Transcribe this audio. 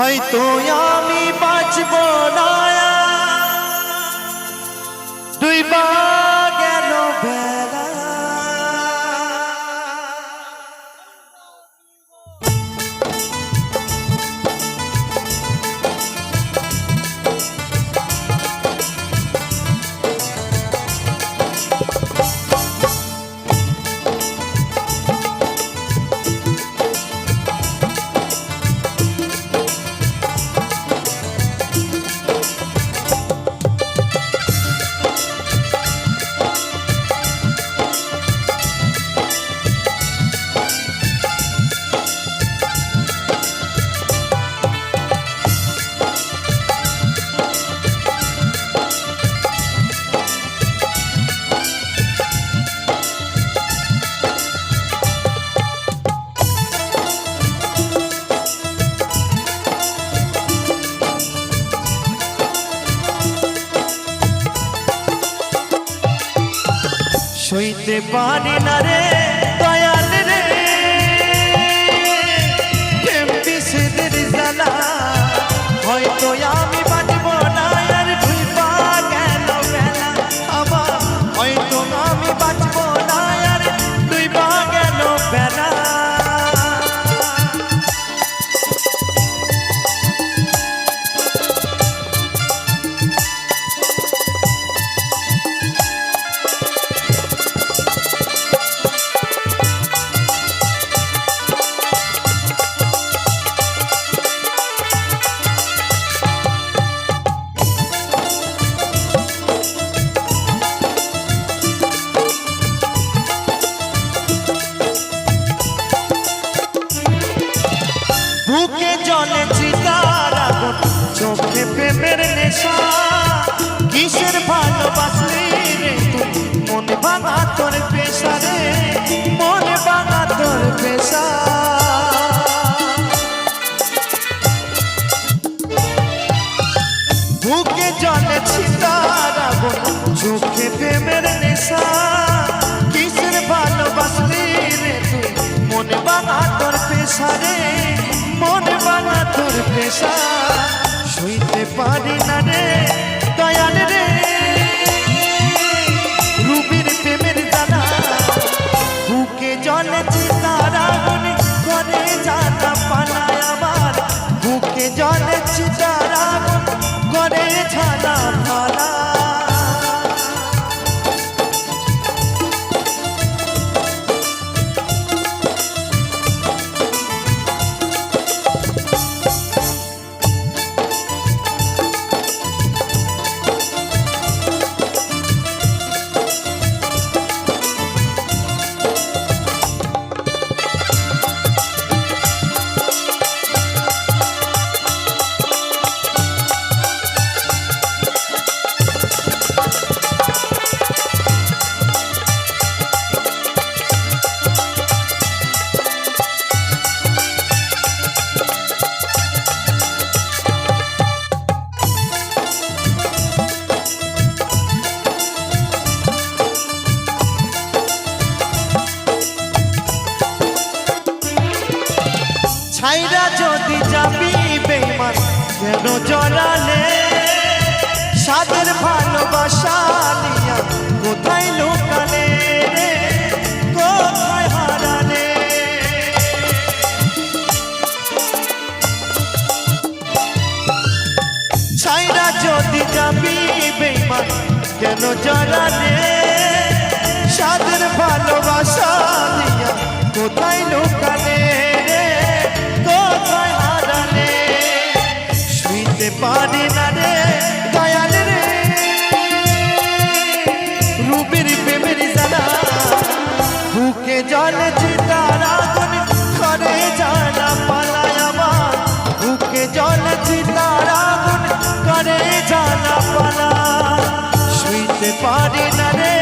হয়তো আমি বাঁচব না। দুই সইতে পারি না রে দয়াল রে। প্রেম বিষেদের নেশা কিসের ভালোবাসলি রে তুই? মনে বাঙা তোর পেশা মনে ভাঙা তোর পেশা শুইতে পারি না রে জড়ালে সাদের ভালোবাসা নিয়া কোথায় লোকালে কোথায় হারালে? ছাইরা যদি যাবি বেমান কেন জড়ালে সাদের ভালোবাসা নিয়া কোথায় লোকালে বুকে জলে চিতার আগুন ঘরে জানা পালায় আমার। বুকে জলে চিতার আগুন ঘরে জানা পালা শুইতে পারি না রে